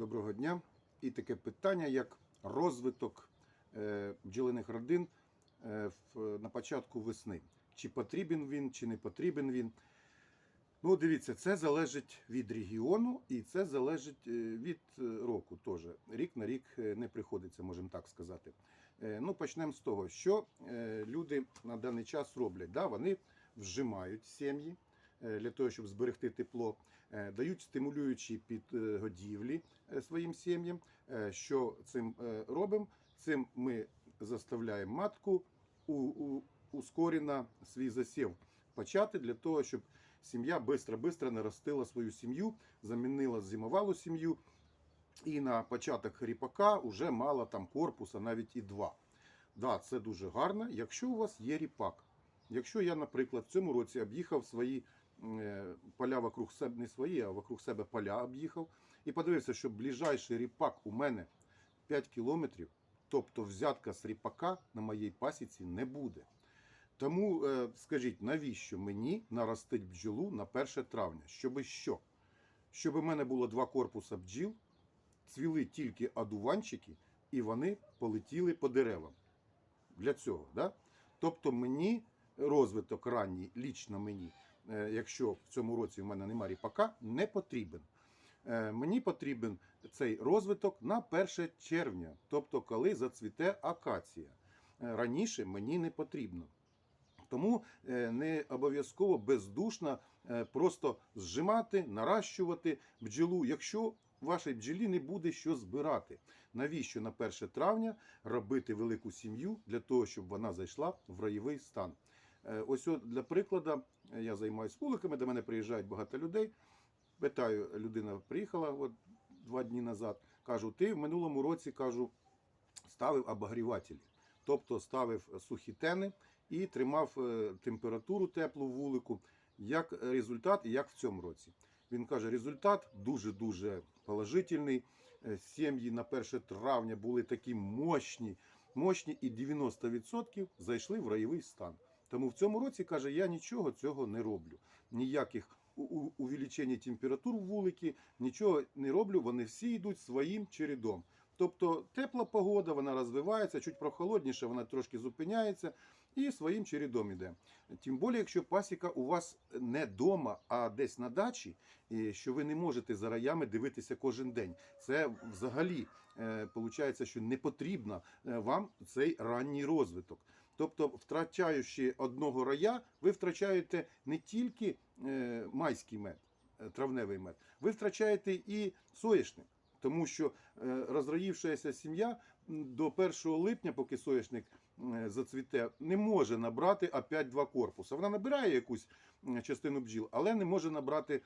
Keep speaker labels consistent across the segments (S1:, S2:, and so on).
S1: Доброго дня. І таке питання, як розвиток е, бджолиних родин е, на початку весни. Чи потрібен він, чи не потрібен він. Ну, дивіться, це залежить від регіону і це залежить е, від року теж. Рік на рік не приходиться, можемо так сказати. Ну, почнемо з того, що люди на даний час роблять. Да, вони вжимають сім'ї для того, щоб зберегти тепло, е, дають стимулюючі підгодівлі е, своїм сім'ям. Е, Що цим е, робимо? Цим ми заставляємо матку ускорено свій засів почати для того, щоб сім'я швидко-швидко наростила свою сім'ю, замінила зимовалу сім'ю. І на початок ріпака вже мала там корпуса навіть і два. Да, це дуже гарно, якщо у вас є ріпак. Якщо я, наприклад, в цьому році об'їхав свої е, поля вокруг себе, не свої, а вокруг себе поля об'їхав, і подивився, що ближайший ріпак у мене 5 кілометрів, тобто взятка з ріпака на моїй пасіці не буде. Тому е, скажіть, навіщо мені наростить бджолу на 1 травня? Щоби що? Щоб у мене було два корпуса бджіл, цвіли тільки одуванчики, і вони полетіли по деревам. Для цього. Да? Тобто мені розвиток ранній, лічно мені, е, якщо в цьому році в мене немає ріпака, не потрібен. Е, Мені потрібен цей розвиток на 1 червня, тобто коли зацвіте акація. Е, Раніше мені не потрібно. Тому е, не обов'язково бездушно е, просто зжимати, наращувати бджолу, якщо вашій бджолі не буде що збирати. Навіщо на 1 травня робити велику сім'ю для того, щоб вона зайшла в раєвий стан? Е, Ось от для прикладу, е, я займаюся вуликами, до мене приїжджають багато людей. Питаю, людина приїхала от два дні назад. Кажу, ти в минулому році кажу, ставив обогрівателі, тобто ставив сухі тени і тримав е, температуру теплу вулику. Як результат, як в цьому році. Він каже, результат дуже-дуже положительний. Сім'ї на 1 травня були такі мощні, мощні, і 90% зайшли в раєвий стан. Тому в цьому році, каже, я нічого цього не роблю. Ніяких увеличення температур в вуликі, нічого не роблю, вони всі йдуть своїм чередом. Тобто тепла погода, вона розвивається, чуть прохолодніше, вона трошки зупиняється і своїм чередом іде. Тим більше, якщо пасіка у вас не вдома, а десь на дачі, що ви не можете за раями дивитися кожен день. Це взагалі виходить, що не потрібно е, вам цей ранній розвиток. Тобто, втрачаючи одного рая, ви втрачаєте не тільки е, майський мед, е, травневий мед, ви втрачаєте і соєшник. Тому що е, розроївшася сім'я до 1 липня, поки соняшник е, зацвіте, не може набрати опять два корпуси. Вона набирає якусь частину бджіл, але не може набрати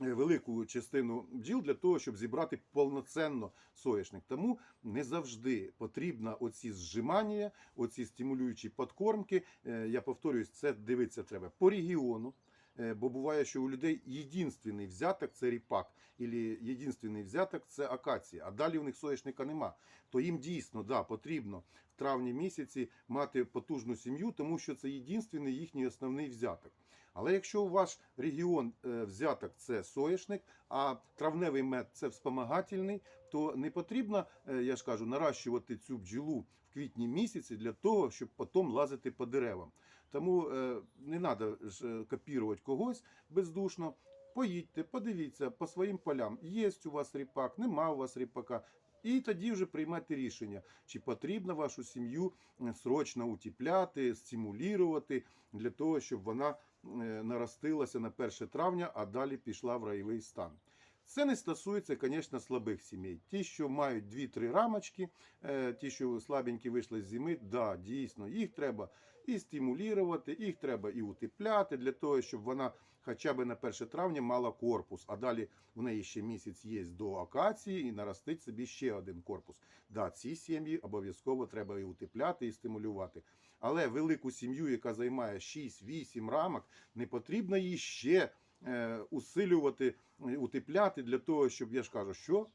S1: велику частину бджіл для того, щоб зібрати повноцінно соняшник. Тому не завжди потрібно оці зжимання, оці стимулюючі подкормки. Е, Я повторююсь, це дивитися треба по регіону. Е, Бо буває, що у людей єдинственний взяток це ріпак, або єдинственний взяток це акація, а далі у них соняшника нема. То їм дійсно да, потрібно в травні місяці мати потужну сім'ю, тому що це єдинственний їхній основний взяток. Але якщо у ваш регіон е, взяток це соняшник, а травневий мед це вспомагательний, то не потрібно, е, я ж кажу, наращувати цю бджілу в квітні місяці для того, щоб потім лазити по деревам. Тому е, не треба ж копірувати когось бездушно. Поїдьте, подивіться по своїм полям. Є у вас ріпак, нема у вас ріпака. І тоді вже приймати рішення, чи потрібно вашу сім'ю е, срочно утіпляти, стимулювати для того, щоб вона е, наростилася на 1 травня, а далі пішла в райовий стан. Це не стосується, звісно, слабих сімей. Ті, що мають 2-3 рамочки, е, ті, що слабенькі вийшли з зими, да, дійсно, їх треба і стимулювати, їх треба і утепляти для того, щоб вона хоча б на 1 травня мала корпус, а далі в неї ще місяць є до акації і наростить собі ще один корпус. Да, ці сім'ї обов'язково треба і утепляти, і стимулювати. Але велику сім'ю, яка займає 6-8 рамок, не потрібно її ще усилювати, е, утепляти для того, щоб я ж кажу, що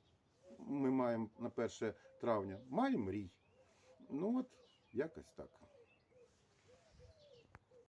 S1: ми маємо на 1 травня? Маємо мрій. Ну от, якось так.